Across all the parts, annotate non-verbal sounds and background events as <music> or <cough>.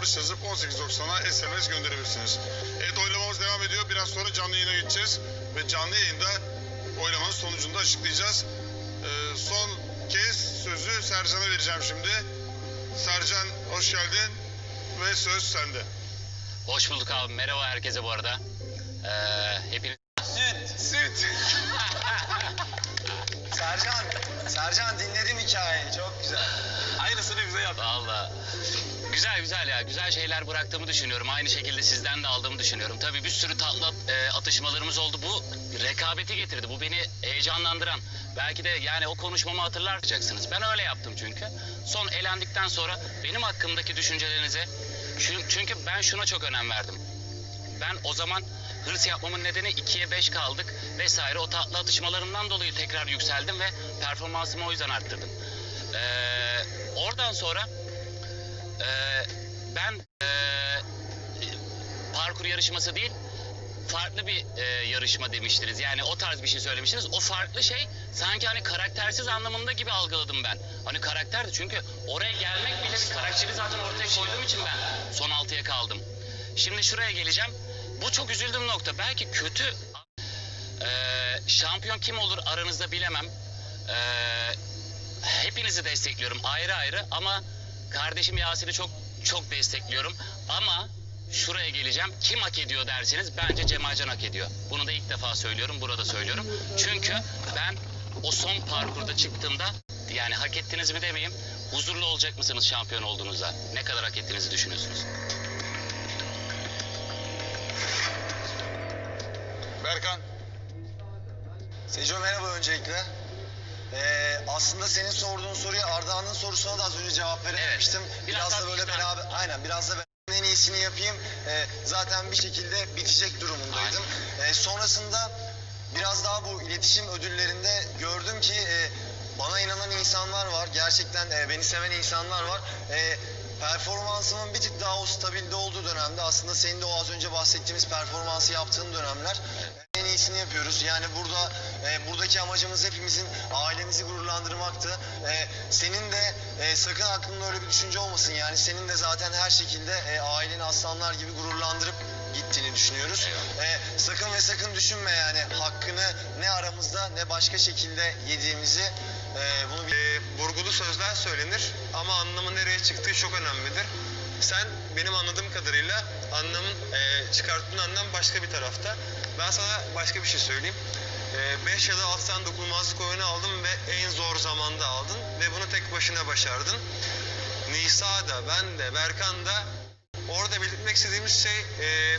Barış yazıp 1890'a SMS gönderebilirsiniz. Evet oylamamız devam ediyor. Biraz sonra canlı yayına geçeceğiz. Ve canlı yayında oylamanın sonucunu da açıklayacağız. Ee, son kez sözü Sercan'a vereceğim şimdi. Sercan hoş geldin ve söz sende. Hoş bulduk abi. Merhaba herkese bu arada. Ee, hepiniz... Süt. Süt. <laughs> Sercan. Sercan dinledim hikayeyi. Çok güzel. Aynısını bize yap. Valla. Güzel güzel ya. Güzel şeyler bıraktığımı düşünüyorum. Aynı şekilde sizden de aldığımı düşünüyorum. Tabii bir sürü tatlı e, atışmalarımız oldu. Bu rekabeti getirdi. Bu beni heyecanlandıran. Belki de yani o konuşmamı hatırlayacaksınız. Ben öyle yaptım çünkü. Son elendikten sonra benim hakkımdaki düşüncelerinize... Çünkü, ben şuna çok önem verdim. Ben o zaman hırs yapmamın nedeni 2'ye 5 kaldık vesaire. O tatlı atışmalarımdan dolayı tekrar yükseldim ve performansımı o yüzden arttırdım. Ee, oradan sonra e, ben e, parkur yarışması değil farklı bir e, yarışma demiştiniz. Yani o tarz bir şey söylemiştiniz. O farklı şey sanki hani karaktersiz anlamında gibi algıladım ben. Hani karakterdi çünkü oraya gelmek bile karakteri zaten ortaya koyduğum için ben son altıya kaldım. Şimdi şuraya geleceğim. Bu çok üzüldüğüm nokta. Belki kötü e, şampiyon kim olur aranızda bilemem. E, hepinizi destekliyorum ayrı ayrı ama kardeşim Yasin'i çok çok destekliyorum. Ama şuraya geleceğim. Kim hak ediyor derseniz bence Cemalcan hak ediyor. Bunu da ilk defa söylüyorum, burada söylüyorum. Çünkü ben o son parkurda çıktığımda yani hak ettiniz mi demeyeyim. Huzurlu olacak mısınız şampiyon olduğunuzda? Ne kadar hak ettiğinizi düşünüyorsunuz? Berkan. Seco merhaba öncelikle. Ee, aslında senin sorduğun soruya Ardahan'ın sorusuna da az önce cevap verememiştim. Evet. Biraz, Biraz da böyle vicdan. beraber, aynen biraz da ben en iyisini yapayım. Ee, zaten bir şekilde bitecek durumundaydım. Ee, sonrasında biraz daha bu iletişim ödüllerinde gördüm ki e, bana inanan insanlar var. Gerçekten e, beni seven insanlar var. E, performansımın bir tık daha o stabilde olduğu dönemde aslında senin de o az önce bahsettiğimiz performansı yaptığın dönemler en iyisini yapıyoruz. Yani burada e, buradaki amacımız hepimizin ailemizi gururlandırmaktı. E, senin de e, sakın aklında öyle bir düşünce olmasın. Yani senin de zaten her şekilde e, aileni aslanlar gibi gururlandırıp gittiğini düşünüyoruz. E, sakın ve sakın düşünme yani hakkını ne aramızda ne başka şekilde yediğimizi e, bunu Ee, vurgulu sözler söylenir ama anlamı nereye çıktığı çok önemlidir. Sen benim anladığım kadarıyla anlamın e, çıkarttığın anlam başka bir tarafta. Ben sana başka bir şey söyleyeyim. 5 ya da 6 tane dokunulmazlık oyunu aldın ve en zor zamanda aldın ve bunu tek başına başardın. Nisa da, ben de, Berkan da orada belirtmek istediğimiz şey e,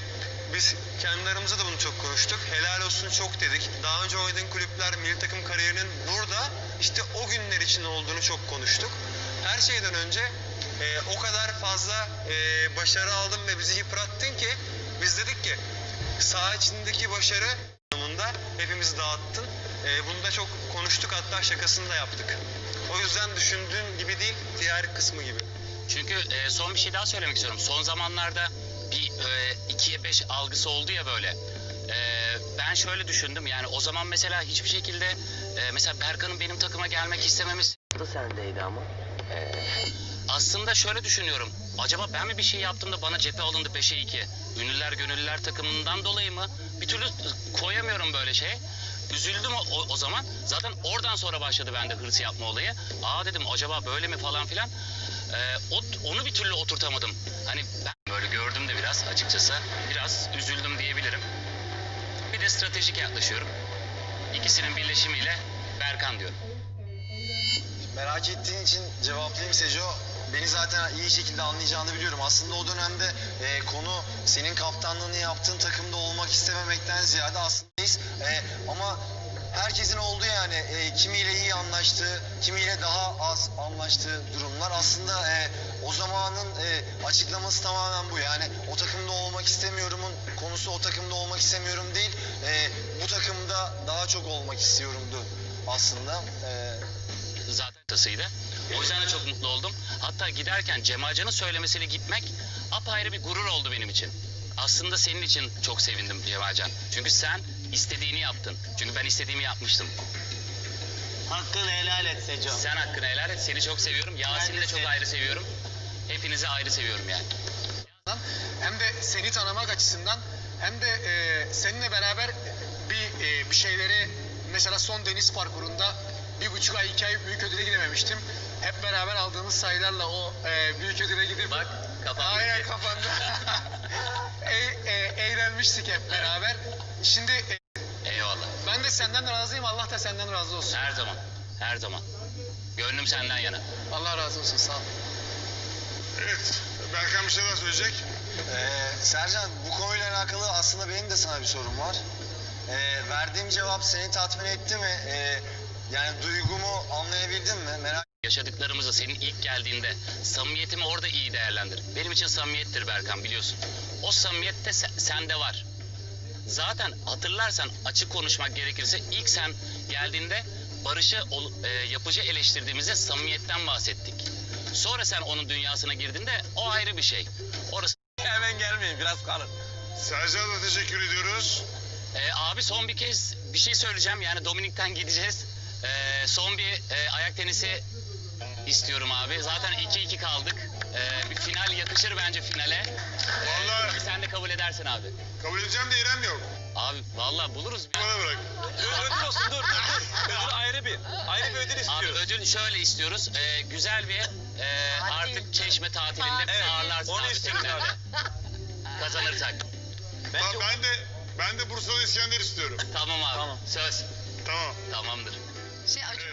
biz kendi aramızda da bunu çok konuştuk. Helal olsun çok dedik. Daha önce oynadığın kulüpler, milli takım kariyerinin işte o günler için olduğunu çok konuştuk. Her şeyden önce e, o kadar fazla e, başarı aldın ve bizi yıprattın ki biz dedik ki saha içindeki başarı anlamında hepimizi dağıttın. E, bunu da çok konuştuk hatta şakasını da yaptık. O yüzden düşündüğün gibi değil, diğer kısmı gibi. Çünkü e, son bir şey daha söylemek istiyorum. Son zamanlarda bir e, ikiye beş algısı oldu ya böyle. E, ben şöyle düşündüm yani o zaman mesela hiçbir şekilde e, mesela Berkan'ın benim takıma gelmek istememiz da sendeydi ama. aslında şöyle düşünüyorum. Acaba ben mi bir şey yaptım da bana cephe alındı 5'e 2? Ünlüler gönüllüler takımından dolayı mı? Bir türlü koyamıyorum böyle şey. Üzüldüm o, o, o zaman. Zaten oradan sonra başladı bende hırs yapma olayı. Aa dedim acaba böyle mi falan filan. Ee, o- onu bir türlü oturtamadım. Hani ben böyle gördüm de biraz açıkçası. Biraz üzüldüm diyebilirim. De stratejik yaklaşıyorum. İkisinin birleşimiyle Berkan diyorum. Merak ettiğin için cevaplayayım Seco. Beni zaten iyi şekilde anlayacağını biliyorum. Aslında o dönemde e, konu senin kaptanlığını yaptığın takımda olmak istememekten ziyade aslında e, ama herkesin olduğu yani e, kimiyle iyi anlaştığı, kimiyle daha az anlaştığı durumlar. Aslında e, o zamanın e, açıklaması tamamen bu. Yani o takımda olmak istemiyorumun konusu o takımda olmak istemiyorum değil. E, bu takımda daha çok olmak istiyorumdu aslında. E, zaten tasıydı. O yüzden de çok mutlu oldum. Hatta giderken Cemalcan'ın söylemesiyle gitmek apayrı bir gurur oldu benim için. Aslında senin için çok sevindim Cemalcan. Çünkü sen istediğini yaptın. Çünkü ben istediğimi yapmıştım. Hakkını helal et Seco. Sen hakkını helal et. Seni çok seviyorum. Yasin'i de de çok ayrı seviyorum. Hepinizi ayrı seviyorum yani. seni tanımak açısından hem de e, seninle beraber bir e, bir şeyleri mesela son deniz parkurunda bir buçuk ay iki ay büyük ödüle gidememiştim. Hep beraber aldığımız sayılarla o e, büyük ödüle gidip Bak, kafam Aynen kafanda. <laughs> e, e, eğlenmiştik hep beraber. Şimdi e, Eyvallah. ben de senden razıyım. Allah da senden razı olsun. Her zaman. Her zaman. Gönlüm senden yana. Allah razı olsun. Sağ ol. Evet. Berkan bir şey daha söyleyecek. Ee, Sercan bu konuyla alakalı aslında benim de sana bir sorum var. Ee, verdiğim cevap seni tatmin etti mi? Ee, yani duygumu anlayabildin mi? Merak Yaşadıklarımızı senin ilk geldiğinde samimiyetimi orada iyi değerlendir. Benim için samimiyettir Berkan biliyorsun. O samimiyet de se- sende var. Zaten hatırlarsan açık konuşmak gerekirse ilk sen geldiğinde Barış'ı ol- e, yapıcı eleştirdiğimizde samimiyetten bahsettik. Sonra sen onun dünyasına girdiğinde o ayrı bir şey. Orası Hemen gelmeyin biraz kalın. Sercan'a da teşekkür ediyoruz. Ee, abi son bir kez bir şey söyleyeceğim. Yani Dominik'ten gideceğiz. Ee, son bir e, ayak tenisi istiyorum abi. Zaten 2-2 kaldık. Ee, bir final yakışır bence finale. Ee, Vallahi- sen de kabul edersin abi. Kabul edeceğim de İrem yok. Abi vallahi buluruz. bir- Bana bırak. ödül olsun dur dur dur. Ödül ayrı bir. Ayrı bir ödül Abi istiyoruz. ödül şöyle istiyoruz. Ee, güzel bir e, artık çeşme tatilinde bizi Evet, ağırlarsın onu abi istiyoruz teknerde. Kazanırsak. Bence Tamam, ben de ben de Bursa'da İskender istiyorum. Tamam abi. Tamam. Söz. Tamam. Tamamdır. Şey, Acun